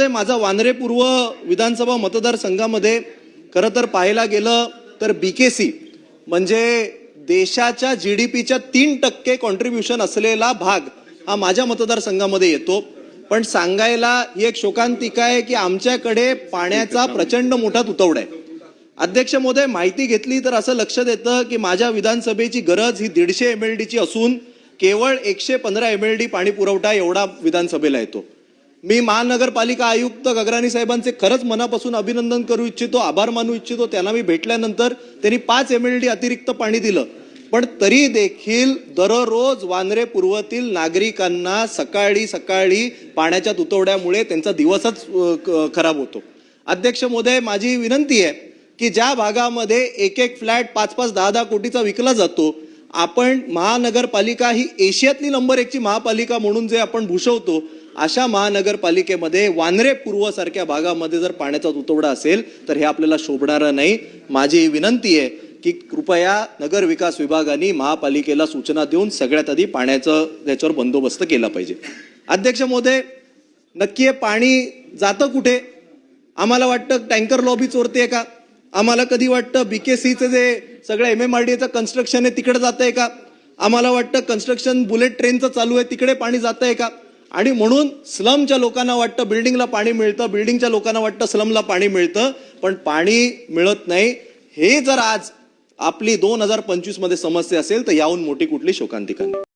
महोदय माझा वानरे पूर्व विधानसभा मतदारसंघामध्ये खरं तर पाहायला गेलं तर बी के सी म्हणजे देशाच्या जी डी पीच्या तीन टक्के कॉन्ट्रीब्युशन असलेला भाग हा माझ्या मतदारसंघामध्ये येतो. पण सांगायला ही एक शोकांतिका आहे की आमच्याकडे पाण्याचा प्रचंड मोठा तुतवडा आहे. अध्यक्ष महोदय माहिती घेतली तर असं लक्षात येतं की माझ्या विधानसभेची गरज ही दीडशे एम एल डीची असून केवळ एकशे पंधरा एम एल डी पाणी पुरवठा एवढा विधानसभेला येतो. मी महानगरपालिका आयुक्त गगराणी साहेबांचे खरंच मनापासून अभिनंदन करू इच्छितो आभार मानू इच्छितो. त्यांना मी भेटल्यानंतर त्यांनी पाच एम एल डी अतिरिक्त पाणी दिलं. पण तरी देखील दररोज वानरे पूर्वतील नागरिकांना सकाळी सकाळी पाण्याच्या तुतवड्यामुळे त्यांचा दिवसच खराब होतो. अध्यक्ष महोदय माझी विनंती आहे की ज्या भागामध्ये एक एक फ्लॅट पाच पाच दहा दहा कोटीचा विकला जातो आपण महानगरपालिका ही एशियातली नंबर एकची महापालिका म्हणून जे आपण भूषवतो अशा महानगरपालिकेमध्ये वानरे पूर्वसारख्या भागामध्ये जर पाण्याचा तुतवडा असेल तर हे आपल्याला शोभणारं नाही. माझी विनंती आहे की कृपया नगर विकास विभागाने महापालिकेला सूचना देऊन सगळ्यात आधी पाण्याचं त्याच्यावर बंदोबस्त केला पाहिजे. अध्यक्ष मोदय नक्की हे पाणी जातं कुठे? आम्हाला वाटतं टँकर लॉबी चोरते का? आम्हाला कधी वाटतं बी के सीचं जे सगळं M M R D construction आहे तिकडे जात आहे का? आम्हाला वाटतं कन्स्ट्रक्शन बुलेट ट्रेनचं चालू आहे तिकडे पाणी जात आहे का? आणि म्हणून स्लमच्या लोकांना वाटतं बिल्डिंगला पाणी मिळतं बिल्डिंगच्या लोकांना वाटतं स्लमला पाणी मिळतं पण पाणी मिळत नाही. हे जर आज आपली दोन हजार पंचवीसमध्ये समस्या असेल तर याहून मोठी कुठली शोकांतिका नाही.